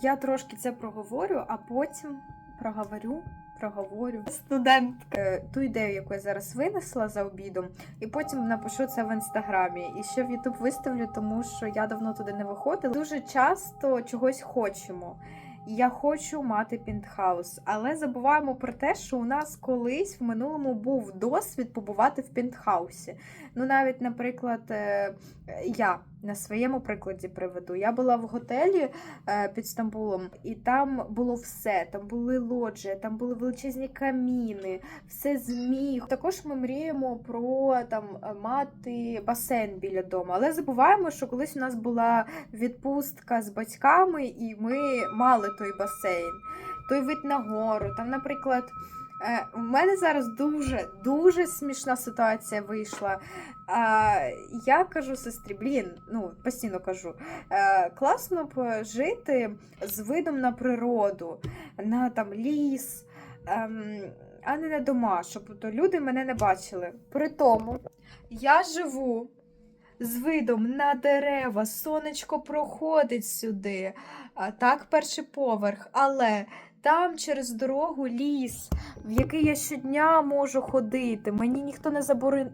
Я трошки це проговорю, а потім проговорю. Проговорю студентка Е, ту ідею, яку я зараз винесла за обідом, і потім напишу це в інстаграмі. І ще в Ютуб виставлю, тому що я давно туди не виходила. Дуже часто чогось хочемо. Я хочу мати пентхаус, але забуваємо про те, що у нас колись в минулому був досвід побувати в пентхаусі. Ну, навіть, наприклад, е, я на своєму прикладі приведу. Я була в готелі е, під Стамбулом, і там було все. Там були лоджії, там були величезні каміни, все зміг. Також ми мріємо про там мати басейн біля дому. Але забуваємо, що колись у нас була відпустка з батьками, і ми мали той басейн, той вид на гору. Там, наприклад. Е, У мене зараз дуже дуже смішна ситуація вийшла. Я кажу сестрі, блін, ну постійно кажу, е, класно б жити з видом на природу, на там ліс, ем, а не на дома, щоб то люди мене не бачили. При тому я живу з видом на дерева, сонечко проходить сюди. Так, перший поверх, але там через дорогу ліс, в який я щодня можу ходити. Мені ніхто не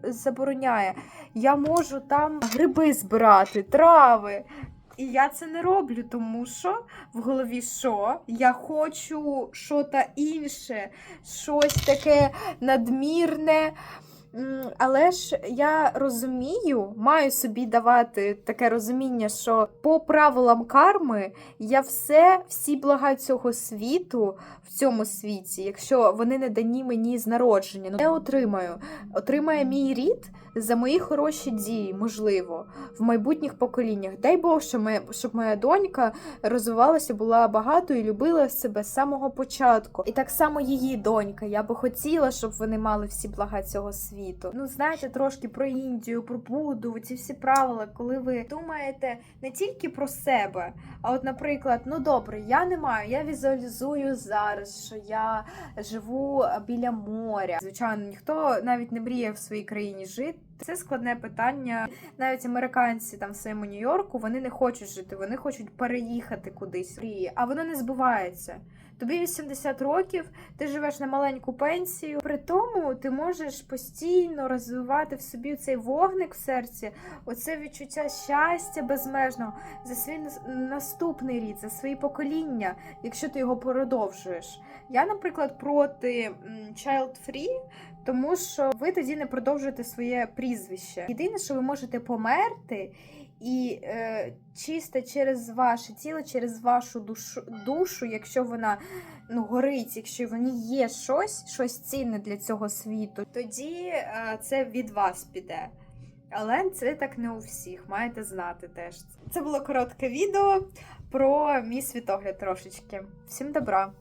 забороняє. Я можу там гриби збирати, трави. І я це не роблю, тому що в голові що? Я хочу що та інше, щось таке надмірне. Але ж я розумію, маю собі давати таке розуміння, що по правилам карми я все, всі блага цього світу в цьому світі, якщо вони не дані мені з народження, ну не отримаю. Отримає мій рід за мої хороші дії, можливо, в майбутніх поколіннях. Дай Бог, що моя, щоб моя донька розвивалася, була багато і любила себе з самого початку. І так само її донька. Я би хотіла, щоб вони мали всі блага цього світу. Ну, знаєте, трошки про Індію, про Будду, ці всі правила, коли ви думаєте не тільки про себе, а от, наприклад, ну добре, я не маю, я візуалізую зараз, що я живу біля моря. Звичайно, ніхто навіть не мріє в своїй країні жити. Це складне питання. Навіть американці там в своєму Нью-Йорку вони не хочуть жити, вони хочуть переїхати кудись. А воно не збувається. Тобі 80 років, ти живеш на маленьку пенсію. При тому ти можеш постійно розвивати в собі цей вогник в серці, оце відчуття щастя безмежного за свій наступний рід, за свої покоління, якщо ти його продовжуєш. Я, наприклад, проти child free, тому що ви тоді не продовжуєте своє прізвище. Єдине, що ви можете померти. І е, чисто через ваше тіло, через вашу душу, душу, якщо вона ну, горить, якщо в ній є щось, щось цінне для цього світу, тоді е, це від вас піде. Але це так не у всіх, маєте знати теж. Це було коротке відео про мій світогляд трошечки. Всім добра!